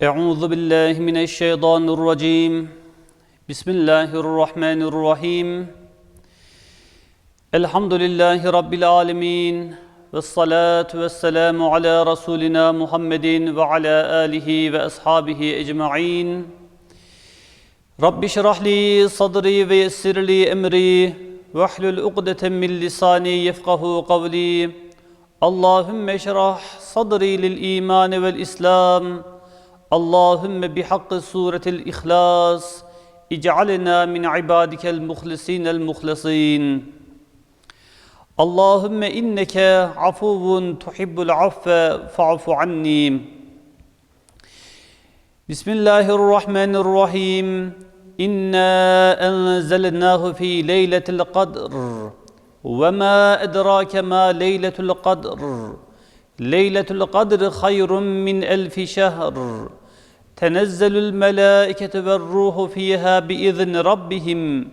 Euzu billahi mineşşeytanirracim. Bismillahirrahmanirrahim. Elhamdülillahi rabbil alamin. Ve salatu ve selamu ala rasulina Muhammedin ve ala alihi ve ashabihi ecmaîn. Rabbi şrah li sadri ve yessir li emri ve hlul ukdeten min lisani yefkahu kavli. Allahümme şrah sadri lil iman vel islam. Allahümme bihakkı suretil ihlas ic'alena min ibadikel muhlisinel muhlisin. Allahümme inneke afuvun tuhibbul affe fa'fu anni. Bismillahirrahmanirrahim. İnna enzelnahu fi leyletil kadr. Ve ma edrake ma leyletul kadr. Leyletül kadr hayrun min elfi şehr. Tenezzelül melâiketü ve ruhu fîhâ biizni rabbihim.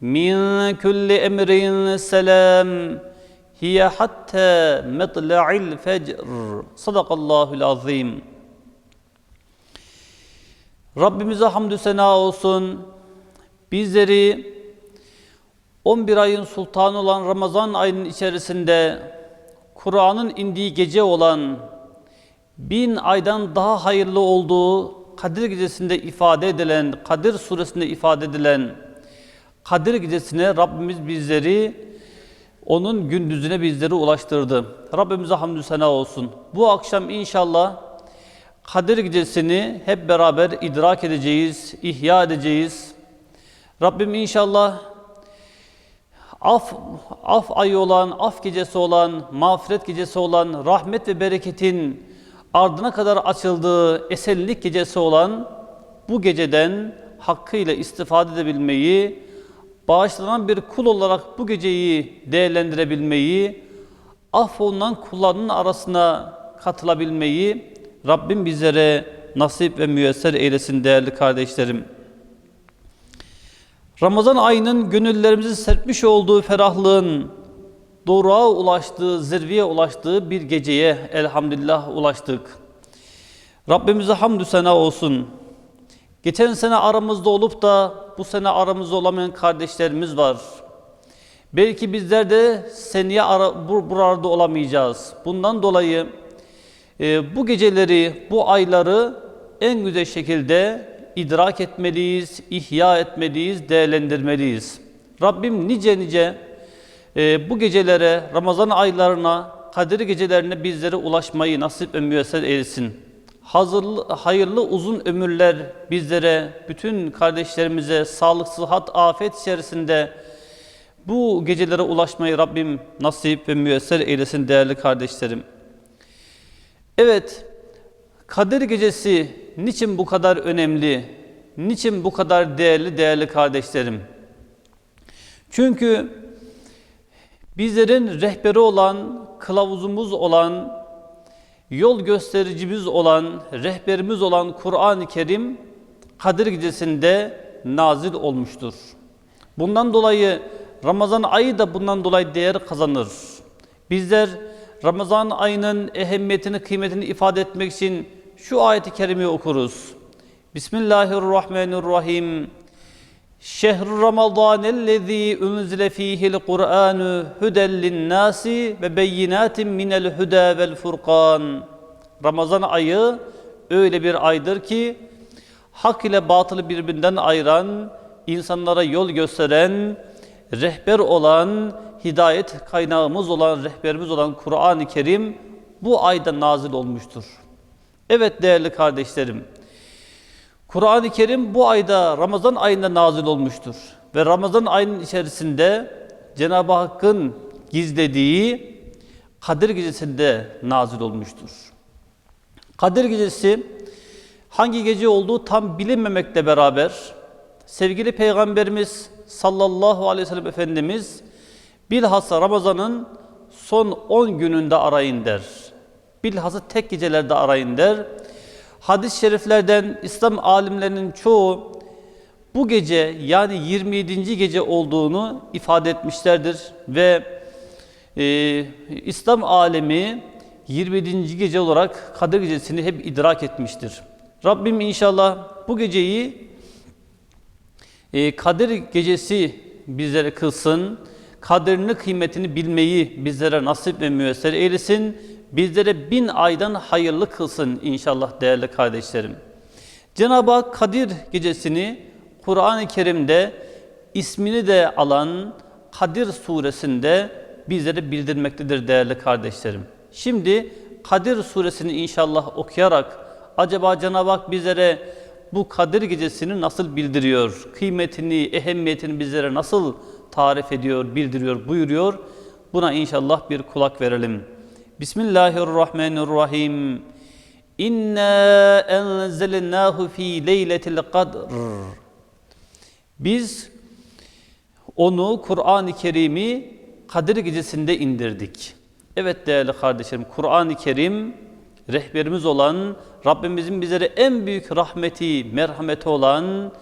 Min kulli emrin selam. Hiye hatta metla'il fecr. Sadakallahul azim. Rabbimize hamdü sena olsun. Bizleri 11 ayın sultanı olan Ramazan ayının içerisinde Kur'an'ın indiği gece olan bin aydan daha hayırlı olduğu Kadir Gecesi'nde ifade edilen, Kadir Suresinde ifade edilen Kadir Gecesi'ne Rabbimiz bizleri onun gündüzüne bizleri ulaştırdı. Rabbimize hamdü sena olsun. Bu akşam inşallah Kadir Gecesi'ni hep beraber idrak edeceğiz, ihya edeceğiz. Rabbim inşallah af, af ayı olan, af gecesi olan, mağfiret gecesi olan, rahmet ve bereketin ardına kadar açıldığı esenlik gecesi olan bu geceden hakkıyla istifade edebilmeyi, bağışlanan bir kul olarak bu geceyi değerlendirebilmeyi, affolunan kullarının arasına katılabilmeyi Rabbim bizlere nasip ve müyesser eylesin değerli kardeşlerim. Ramazan ayının gönüllerimizi serpmiş olduğu ferahlığın doğruğa ulaştığı, zirveye ulaştığı bir geceye elhamdülillah ulaştık. Rabbimize hamdü sena olsun. Geçen sene aramızda olup da bu sene aramızda olamayan kardeşlerimiz var. Belki bizler de seneye ara, bur, buralarda olamayacağız. Bundan dolayı e, bu geceleri, bu ayları en güzel şekilde idrak etmeliyiz, ihya etmeliyiz, değerlendirmeliyiz. Rabbim nice nice e, bu gecelere, Ramazan aylarına, Kadir gecelerine bizlere ulaşmayı nasip ve müyesser eylesin. Hazırlı, hayırlı uzun ömürler bizlere, bütün kardeşlerimize sağlık, sıhhat, afet içerisinde bu gecelere ulaşmayı Rabbim nasip ve müyesser eylesin değerli kardeşlerim. Evet, Kadir Gecesi niçin bu kadar önemli? Niçin bu kadar değerli değerli kardeşlerim? Çünkü bizlerin rehberi olan, kılavuzumuz olan, yol göstericimiz olan, rehberimiz olan Kur'an-ı Kerim Kadir Gecesi'nde nazil olmuştur. Bundan dolayı Ramazan ayı da bundan dolayı değer kazanır. Bizler Ramazan ayının ehemmiyetini, kıymetini ifade etmek için şu ayeti kerimeyi okuruz. Bismillahirrahmanirrahim. Şehr Ramazanellezî unzile fîhil Kur'anu huden linnâsi ve beyinatin minel huda vel furkan. Ramazan ayı öyle bir aydır ki hak ile batılı birbirinden ayıran, insanlara yol gösteren, rehber olan, hidayet kaynağımız olan, rehberimiz olan Kur'an-ı Kerim bu ayda nazil olmuştur. Evet değerli kardeşlerim, Kur'an-ı Kerim bu ayda Ramazan ayında nazil olmuştur. Ve Ramazan ayının içerisinde Cenab-ı Hakk'ın gizlediği Kadir Gecesi'nde nazil olmuştur. Kadir Gecesi hangi gece olduğu tam bilinmemekle beraber sevgili Peygamberimiz sallallahu aleyhi ve sellem Efendimiz bilhassa Ramazan'ın son 10 gününde arayın der. Bilhassa tek gecelerde arayın der. Hadis-i şeriflerden İslam alimlerinin çoğu bu gece yani 27. gece olduğunu ifade etmişlerdir ve e, İslam alemi 27. gece olarak Kadir Gecesi'ni hep idrak etmiştir. Rabbim inşallah bu geceyi e, Kadir gecesi bizlere kılsın. Kaderini kıymetini bilmeyi bizlere nasip ve müyesser eylesin. Bizlere bin aydan hayırlı kılsın inşallah değerli kardeşlerim. Cenab-ı Hak Kadir gecesini Kur'an-ı Kerim'de ismini de alan Kadir suresinde bizlere bildirmektedir değerli kardeşlerim. Şimdi Kadir suresini inşallah okuyarak acaba Cenab-ı Hak bizlere bu Kadir gecesini nasıl bildiriyor? Kıymetini, ehemmiyetini bizlere nasıl tarif ediyor, bildiriyor, buyuruyor? Buna inşallah bir kulak verelim. Bismillahirrahmanirrahim. İnna enzelnahu fi leyletil kadr. Biz onu Kur'an-ı Kerim'i Kadir gecesinde indirdik. Evet değerli kardeşlerim, Kur'an-ı Kerim rehberimiz olan, Rabbimizin bizlere en büyük rahmeti, merhameti olan,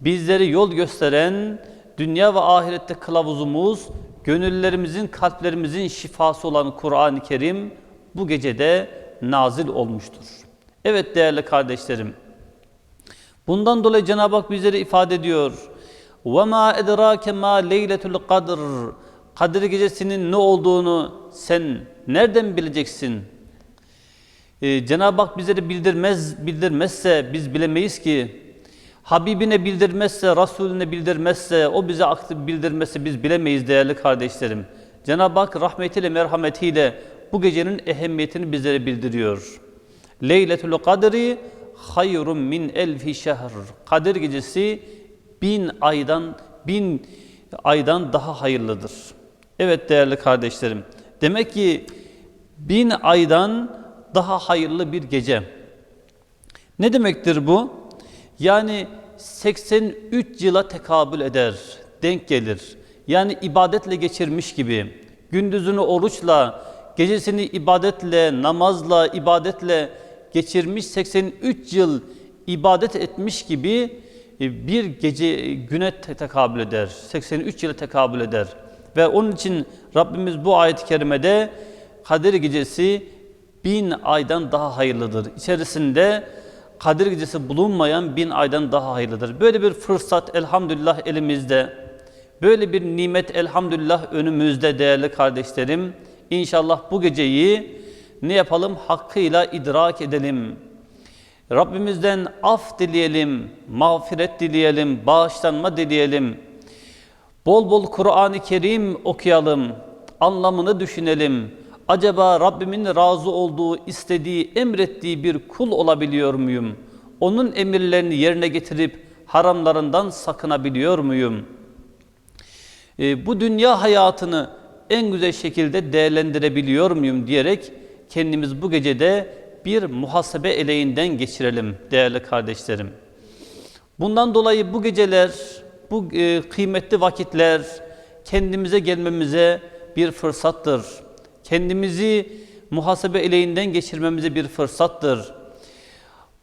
bizleri yol gösteren, dünya ve ahirette kılavuzumuz, gönüllerimizin, kalplerimizin şifası olan Kur'an-ı Kerim bu gecede nazil olmuştur. Evet değerli kardeşlerim, bundan dolayı Cenab-ı Hak bizlere ifade ediyor. وَمَا اَدْرَاكَ مَا لَيْلَةُ الْقَدْرِ Kadir gecesinin ne olduğunu sen nereden bileceksin? Ee, Cenab-ı Hak bizlere bildirmez, bildirmezse biz bilemeyiz ki. Habibine bildirmezse, Resulüne bildirmezse, o bize aktif bildirmezse biz bilemeyiz değerli kardeşlerim. Cenab-ı Hak rahmetiyle, merhametiyle bu gecenin ehemmiyetini bizlere bildiriyor. Leyletül kadri hayrun min elfi şehr. Kadir gecesi bin aydan, bin aydan daha hayırlıdır. Evet değerli kardeşlerim. Demek ki bin aydan daha hayırlı bir gece. Ne demektir bu? Yani 83 yıla tekabül eder, denk gelir. Yani ibadetle geçirmiş gibi, gündüzünü oruçla, gecesini ibadetle, namazla, ibadetle geçirmiş 83 yıl ibadet etmiş gibi e, bir gece güne tekabül eder. 83 yıla tekabül eder. Ve onun için Rabbimiz bu ayet-i kerimede Kadir gecesi bin aydan daha hayırlıdır. İçerisinde Kadir gecesi bulunmayan bin aydan daha hayırlıdır. Böyle bir fırsat elhamdülillah elimizde. Böyle bir nimet elhamdülillah önümüzde değerli kardeşlerim. İnşallah bu geceyi ne yapalım? Hakkıyla idrak edelim. Rabbimizden af dileyelim, mağfiret dileyelim, bağışlanma dileyelim. Bol bol Kur'an-ı Kerim okuyalım, anlamını düşünelim. Acaba Rabbimin razı olduğu, istediği, emrettiği bir kul olabiliyor muyum? Onun emirlerini yerine getirip haramlarından sakınabiliyor muyum? E, bu dünya hayatını en güzel şekilde değerlendirebiliyor muyum diyerek kendimiz bu gecede bir muhasebe eleğinden geçirelim değerli kardeşlerim. Bundan dolayı bu geceler, bu e, kıymetli vakitler kendimize gelmemize bir fırsattır. Kendimizi muhasebe eleğinden geçirmemize bir fırsattır.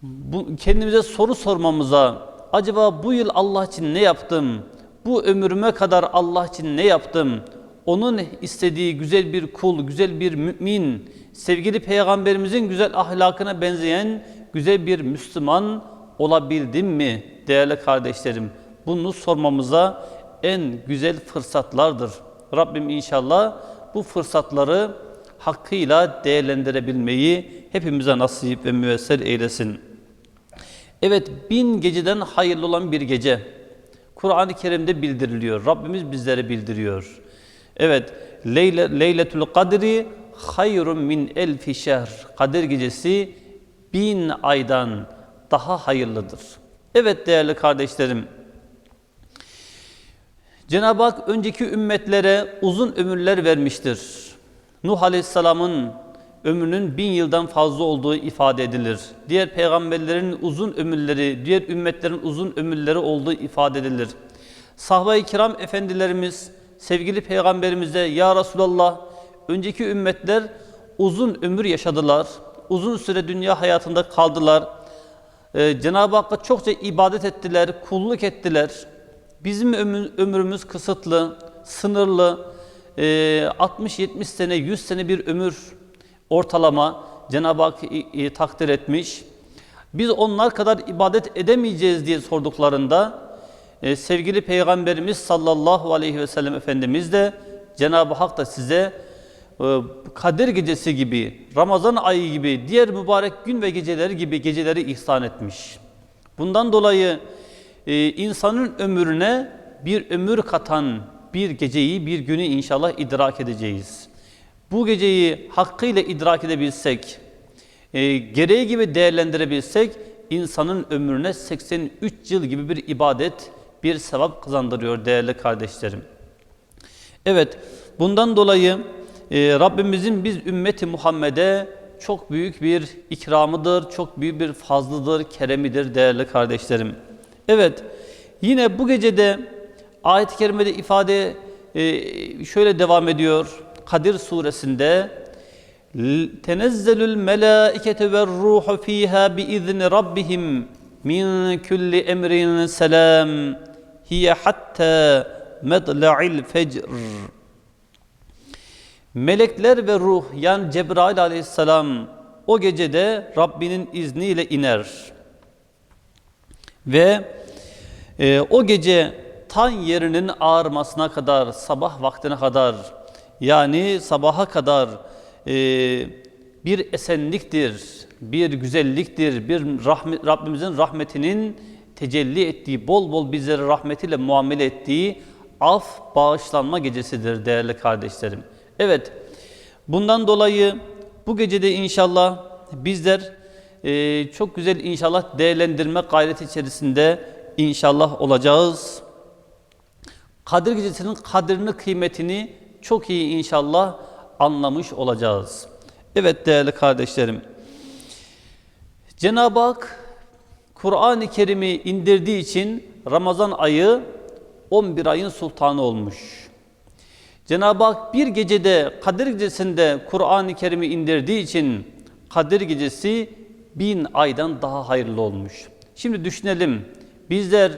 Bu, kendimize soru sormamıza, acaba bu yıl Allah için ne yaptım? Bu ömrüme kadar Allah için ne yaptım? Onun istediği güzel bir kul, güzel bir mümin, sevgili peygamberimizin güzel ahlakına benzeyen güzel bir Müslüman olabildim mi değerli kardeşlerim? Bunu sormamıza en güzel fırsatlardır. Rabbim inşallah bu fırsatları hakkıyla değerlendirebilmeyi hepimize nasip ve müyesser eylesin. Evet bin geceden hayırlı olan bir gece. Kur'an-ı Kerim'de bildiriliyor. Rabbimiz bizlere bildiriyor. Evet, Leyle, Leyletül Kadri hayrun min elfi şehr. Kadir gecesi bin aydan daha hayırlıdır. Evet değerli kardeşlerim, Cenab-ı Hak önceki ümmetlere uzun ömürler vermiştir. Nuh Aleyhisselam'ın ömrünün bin yıldan fazla olduğu ifade edilir. Diğer peygamberlerin uzun ömürleri, diğer ümmetlerin uzun ömürleri olduğu ifade edilir. Sahbe-i kiram efendilerimiz, sevgili peygamberimize Ya Resulallah, önceki ümmetler uzun ömür yaşadılar. Uzun süre dünya hayatında kaldılar. Ee, Cenab-ı Hakk'a çokça ibadet ettiler, kulluk ettiler. Bizim ömrümüz kısıtlı, sınırlı. Ee, 60-70 sene, 100 sene bir ömür ortalama Cenab-ı Hak takdir etmiş. Biz onlar kadar ibadet edemeyeceğiz diye sorduklarında e, sevgili Peygamberimiz sallallahu aleyhi ve sellem Efendimiz de Cenab-ı Hak da size e, Kadir gecesi gibi, Ramazan ayı gibi, diğer mübarek gün ve geceleri gibi geceleri ihsan etmiş. Bundan dolayı e, insanın ömrüne bir ömür katan bir geceyi, bir günü inşallah idrak edeceğiz. Bu geceyi hakkıyla idrak edebilsek, e, gereği gibi değerlendirebilsek, insanın ömrüne 83 yıl gibi bir ibadet, bir sevap kazandırıyor değerli kardeşlerim. Evet, bundan dolayı e, Rabbimizin biz ümmeti Muhammed'e çok büyük bir ikramıdır, çok büyük bir fazlıdır, keremidir değerli kardeşlerim. Evet, yine bu gecede ayet-i kerimede ifade e, şöyle devam ediyor. Kadir suresinde tenezzelül melaikete ve ruhu fiha bi izni rabbihim min kulli emrin selam hiye hatta medla'il fecr Melekler ve ruh yani Cebrail aleyhisselam o gecede Rabbinin izniyle iner. Ve e, o gece tan yerinin ağarmasına kadar, sabah vaktine kadar yani sabaha kadar e, bir esenliktir, bir güzelliktir, bir rahmet, Rabbimizin rahmetinin tecelli ettiği, bol bol bizleri rahmetiyle muamele ettiği af bağışlanma gecesidir değerli kardeşlerim. Evet, bundan dolayı bu gecede inşallah bizler e, çok güzel inşallah değerlendirme gayreti içerisinde inşallah olacağız. Kadir gecesinin kadrini, kıymetini çok iyi inşallah anlamış olacağız. Evet değerli kardeşlerim. Cenab-ı Hak Kur'an-ı Kerim'i indirdiği için Ramazan ayı 11 ayın sultanı olmuş. Cenab-ı Hak bir gecede Kadir gecesinde Kur'an-ı Kerim'i indirdiği için Kadir gecesi bin aydan daha hayırlı olmuş. Şimdi düşünelim bizler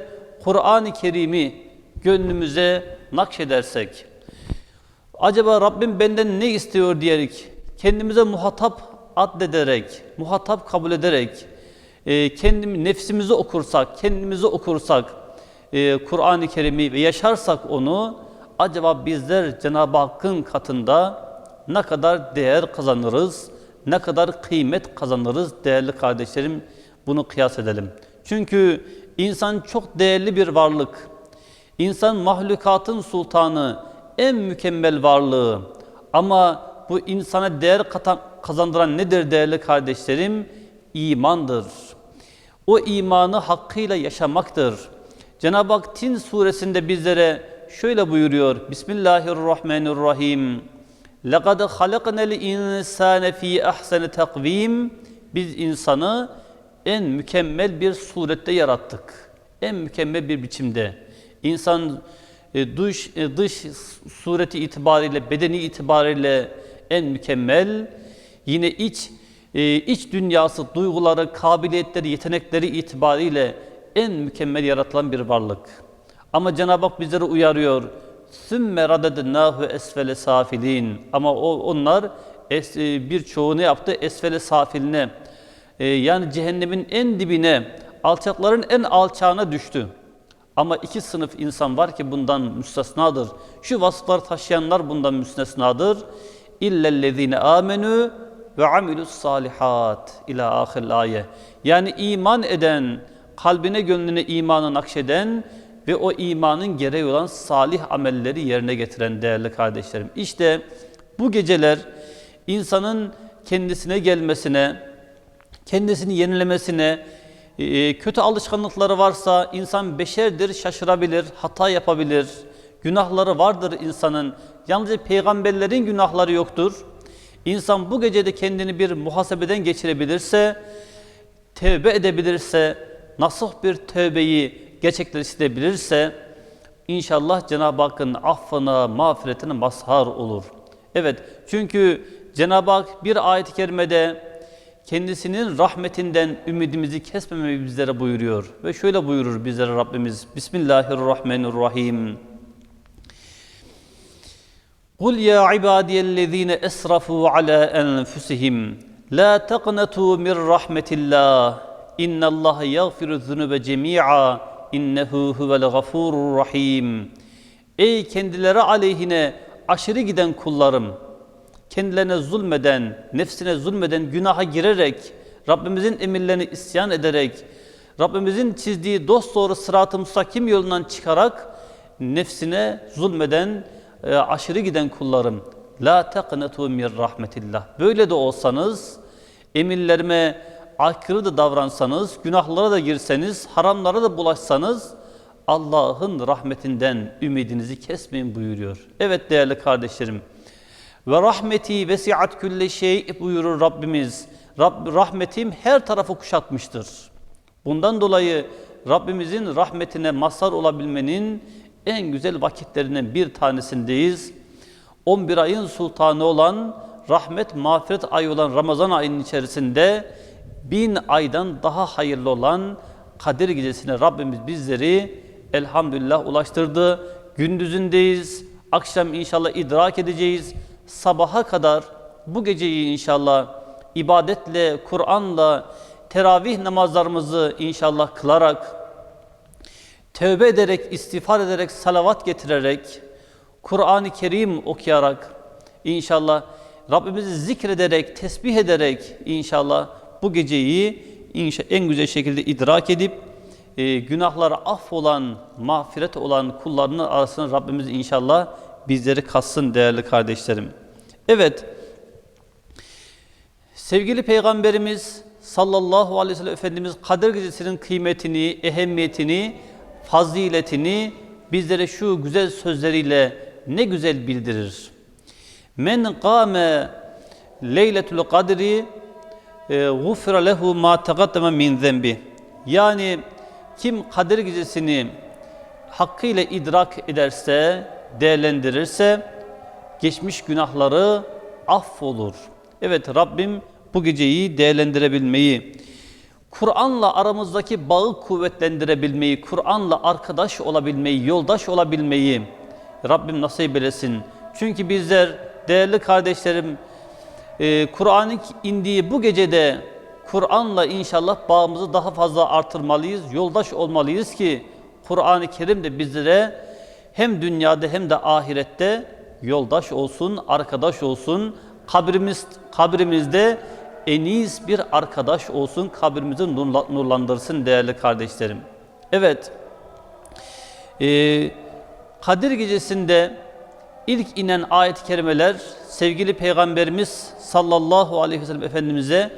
Kur'an-ı Kerim'i gönlümüze nakşedersek acaba Rabbim benden ne istiyor diyerek kendimize muhatap addederek, muhatap kabul ederek e, nefsimizi okursak, kendimizi okursak e, Kur'an-ı Kerim'i ve yaşarsak onu acaba bizler Cenab-ı Hakk'ın katında ne kadar değer kazanırız, ne kadar kıymet kazanırız değerli kardeşlerim bunu kıyas edelim. Çünkü insan çok değerli bir varlık. İnsan mahlukatın sultanı, en mükemmel varlığı. Ama bu insana değer kazandıran nedir değerli kardeşlerim? İmandır. O imanı hakkıyla yaşamaktır. Cenab-ı Hak Tin suresinde bizlere şöyle buyuruyor. Bismillahirrahmanirrahim. لَقَدْ خَلَقْنَا الْاِنْسَانَ ف۪ي اَحْسَنِ تَقْو۪يمٍ Biz insanı en mükemmel bir surette yarattık. En mükemmel bir biçimde. İnsan e, dış, e, dış sureti itibariyle, bedeni itibariyle en mükemmel. Yine iç e, iç dünyası, duyguları, kabiliyetleri, yetenekleri itibariyle en mükemmel yaratılan bir varlık. Ama Cenab-ı Hak bizleri uyarıyor. Sümme radednâhu esfele safilin. Ama o, onlar es, e, birçoğu ne yaptı? Esfele safiline. E, yani cehennemin en dibine, alçakların en alçağına düştü. Ama iki sınıf insan var ki bundan müstesnadır. Şu vasıfları taşıyanlar bundan müstesnadır. İllellezine amenu ve amilus salihat ila ahir ayet. Yani iman eden, kalbine gönlüne imanı nakşeden ve o imanın gereği olan salih amelleri yerine getiren değerli kardeşlerim. İşte bu geceler insanın kendisine gelmesine, kendisini yenilemesine, e, kötü alışkanlıkları varsa insan beşerdir, şaşırabilir, hata yapabilir. Günahları vardır insanın. Yalnızca peygamberlerin günahları yoktur. İnsan bu gecede kendini bir muhasebeden geçirebilirse, tevbe edebilirse, nasuh bir tövbeyi gerçekleştirebilirse inşallah Cenab-ı Hakk'ın affına, mağfiretine mazhar olur. Evet çünkü Cenab-ı Hak bir ayet-i kerimede kendisinin rahmetinden ümidimizi kesmemeyi bizlere buyuruyor. Ve şöyle buyurur bizlere Rabbimiz. Bismillahirrahmanirrahim. قُلْ يَا عِبَادِيَ الَّذ۪ينَ اَسْرَفُوا عَلَى أَنْفُسِهِمْ لَا تَقْنَتُوا مِنْ رَحْمَةِ اللّٰهِ İnna Allah yaghfiru zunuba cemi'a innehu huvel gafurur rahim. Ey kendileri aleyhine aşırı giden kullarım, Kendilerine zulmeden, nefsine zulmeden, günaha girerek, Rabbimizin emirlerini isyan ederek, Rabbimizin çizdiği dosdoğru sırat-ı müstakim yolundan çıkarak nefsine zulmeden, e, aşırı giden kullarım. La taqnatu min rahmetillah. Böyle de olsanız, emirlerime aykırı da davransanız, günahlara da girseniz, haramlara da bulaşsanız, Allah'ın rahmetinden ümidinizi kesmeyin buyuruyor. Evet değerli kardeşlerim. Ve rahmeti vesiat külle şey buyurur Rabbimiz. Rabb, rahmetim her tarafı kuşatmıştır. Bundan dolayı Rabbimizin rahmetine mazhar olabilmenin en güzel vakitlerinden bir tanesindeyiz. 11 ayın sultanı olan rahmet mağfiret ayı olan Ramazan ayının içerisinde bin aydan daha hayırlı olan Kadir gecesine Rabbimiz bizleri elhamdülillah ulaştırdı. Gündüzündeyiz. Akşam inşallah idrak edeceğiz. Sabaha kadar bu geceyi inşallah ibadetle, Kur'an'la, teravih namazlarımızı inşallah kılarak, tövbe ederek, istiğfar ederek, salavat getirerek, Kur'an-ı Kerim okuyarak, inşallah Rabbimizi zikrederek, tesbih ederek inşallah bu geceyi en güzel şekilde idrak edip, e, günahları affolan, mağfiret olan kullarının arasına Rabbimiz inşallah bizleri katsın değerli kardeşlerim. Evet, sevgili Peygamberimiz sallallahu aleyhi ve sellem Efendimiz Kadir Gecesi'nin kıymetini, ehemmiyetini, faziletini bizlere şu güzel sözleriyle ne güzel bildirir. Men kâme leyletul kadri gufira lehu ma taqaddama min zenbi. Yani kim Kadir Gecesi'ni hakkıyla idrak ederse, değerlendirirse geçmiş günahları affolur. Evet Rabbim bu geceyi değerlendirebilmeyi, Kur'an'la aramızdaki bağı kuvvetlendirebilmeyi, Kur'an'la arkadaş olabilmeyi, yoldaş olabilmeyi Rabbim nasip eylesin. Çünkü bizler değerli kardeşlerim e, Kur'an'ın indiği bu gecede Kur'an'la inşallah bağımızı daha fazla artırmalıyız, yoldaş olmalıyız ki Kur'an-ı Kerim de bizlere hem dünyada hem de ahirette yoldaş olsun, arkadaş olsun. Kabrimiz kabrimizde eniz bir arkadaş olsun, kabrimizi nurla- nurlandırsın değerli kardeşlerim. Evet, ee, Kadir Gecesi'nde ilk inen ayet-i kerimeler sevgili Peygamberimiz sallallahu aleyhi ve sellem Efendimiz'e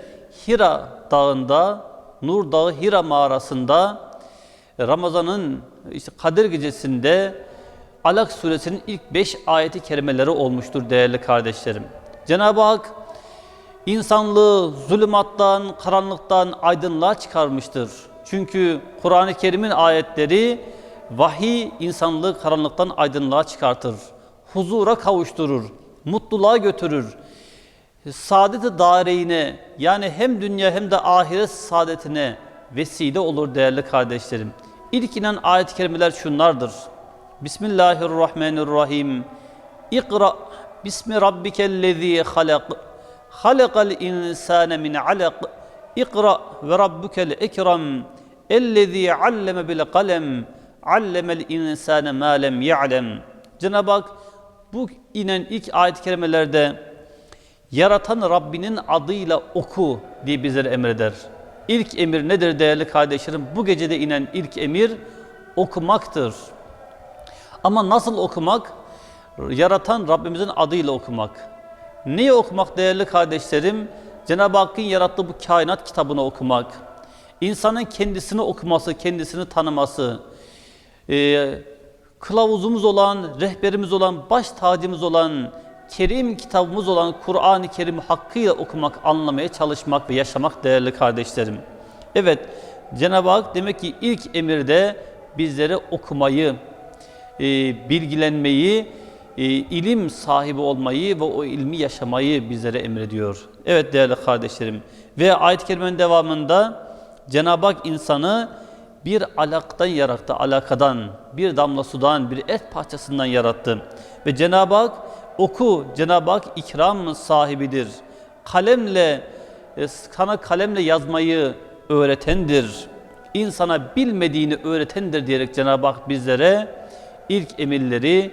Hira dağında, Nur Dağı Hira mağarasında Ramazan'ın işte Kadir Gecesi'nde Alak suresinin ilk beş ayeti kerimeleri olmuştur değerli kardeşlerim. Cenab-ı Hak insanlığı zulümattan, karanlıktan aydınlığa çıkarmıştır. Çünkü Kur'an-ı Kerim'in ayetleri vahiy insanlığı karanlıktan aydınlığa çıkartır. Huzura kavuşturur, mutluluğa götürür. Saadet-i dareyine yani hem dünya hem de ahiret saadetine vesile olur değerli kardeşlerim. İlk inen ayet-i kerimeler şunlardır. Bismillahirrahmanirrahim. İkra bismi rabbikellezî halak. Halakal insâne min alak. İkra ve rabbukel ekrem. Ellezî alleme bil kalem. Allemel insâne mâ lem ya'lem. Cenab-ı Hak bu inen ilk ayet-i kerimelerde yaratan Rabbinin adıyla oku diye bizlere emreder. İlk emir nedir değerli kardeşlerim? Bu gecede inen ilk emir okumaktır. Ama nasıl okumak? Yaratan Rabbimizin adıyla okumak. Neyi okumak değerli kardeşlerim? Cenab-ı Hakk'ın yarattığı bu kainat kitabını okumak. İnsanın kendisini okuması, kendisini tanıması. Ee, kılavuzumuz olan, rehberimiz olan, baş tacımız olan, Kerim kitabımız olan Kur'an-ı Kerim'i hakkıyla okumak, anlamaya çalışmak ve yaşamak değerli kardeşlerim. Evet, Cenab-ı Hak demek ki ilk emirde bizlere okumayı, bilgilenmeyi, e, ilim sahibi olmayı ve o ilmi yaşamayı bizlere emrediyor. Evet değerli kardeşlerim. Ve ayet-i kerimenin devamında Cenab-ı Hak insanı bir alaktan yarattı, alakadan, bir damla sudan, bir et parçasından yarattı. Ve Cenab-ı Hak oku, Cenab-ı Hak ikram sahibidir. Kalemle, e, sana kalemle yazmayı öğretendir. İnsana bilmediğini öğretendir diyerek Cenab-ı Hak bizlere ilk emirleri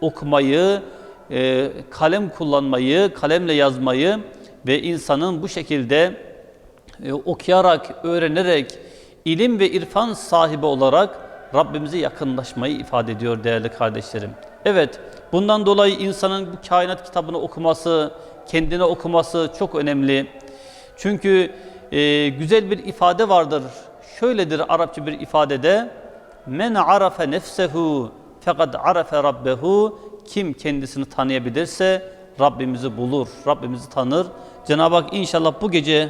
okumayı, e, kalem kullanmayı, kalemle yazmayı ve insanın bu şekilde e, okuyarak, öğrenerek, ilim ve irfan sahibi olarak Rabbimize yakınlaşmayı ifade ediyor değerli kardeşlerim. Evet, bundan dolayı insanın bu kainat kitabını okuması, kendine okuması çok önemli. Çünkü e, güzel bir ifade vardır. Şöyledir Arapça bir ifadede. Men arafe nefsehu fekad arafe rabbehu. Kim kendisini tanıyabilirse Rabbimizi bulur, Rabbimizi tanır. Cenab-ı Hak inşallah bu gece,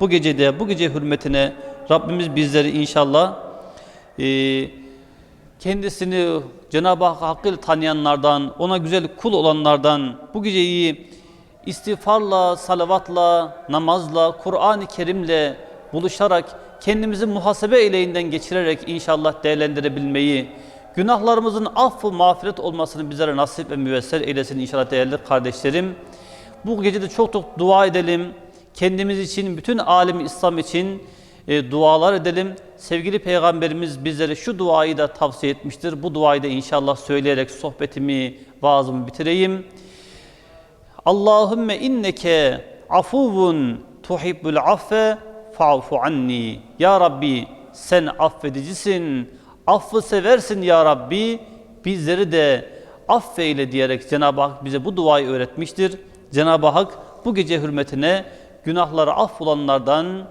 bu gecede, bu gece hürmetine Rabbimiz bizleri inşallah e, kendisini Cenab-ı Hak hakkıyla tanıyanlardan, ona güzel kul olanlardan bu geceyi istiğfarla, salavatla, namazla, Kur'an-ı Kerim'le buluşarak kendimizi muhasebe eleğinden geçirerek inşallah değerlendirebilmeyi, günahlarımızın affı mağfiret olmasını bizlere nasip ve müvesser eylesin inşallah değerli kardeşlerim. Bu gece de çok çok dua edelim. Kendimiz için, bütün alemi İslam için e, dualar edelim. Sevgili Peygamberimiz bizlere şu duayı da tavsiye etmiştir. Bu duayı da inşallah söyleyerek sohbetimi, vaazımı bitireyim. Allahümme inneke afuvun tuhibbul affe fa'fu anni. Ya Rabbi sen affedicisin, affı seversin ya Rabbi. Bizleri de affeyle diyerek Cenab-ı Hak bize bu duayı öğretmiştir. Cenab-ı Hak bu gece hürmetine günahları affolanlardan,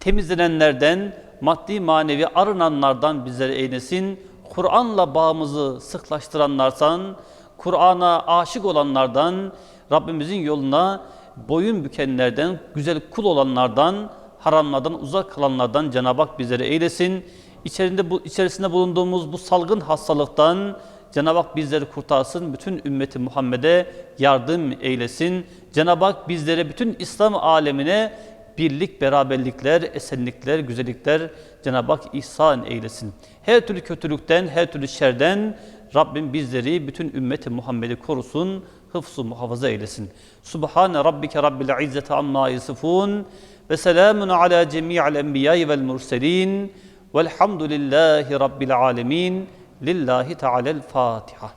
temizlenenlerden, maddi manevi arınanlardan bizleri eylesin. Kur'an'la bağımızı sıklaştıranlardan, Kur'an'a aşık olanlardan, Rabbimizin yoluna boyun bükenlerden, güzel kul olanlardan, haramlardan uzak kalanlardan Cenab-ı Hak bizleri eylesin. İçerisinde, bu, içerisinde bulunduğumuz bu salgın hastalıktan Cenab-ı Hak bizleri kurtarsın, bütün ümmeti Muhammed'e yardım eylesin. Cenab-ı Hak bizlere bütün İslam alemine birlik, beraberlikler, esenlikler, güzellikler Cenab-ı Hak ihsan eylesin. Her türlü kötülükten, her türlü şerden Rabbim bizleri, bütün ümmeti Muhammed'i korusun, hıfzu muhafaza eylesin. Subhane Rabbike Rabbil İzzeti amma yasifun ve selamun ala cemi'al enbiya'i vel murselin والحمد لله رب العالمين لله تعالى الفاتحة.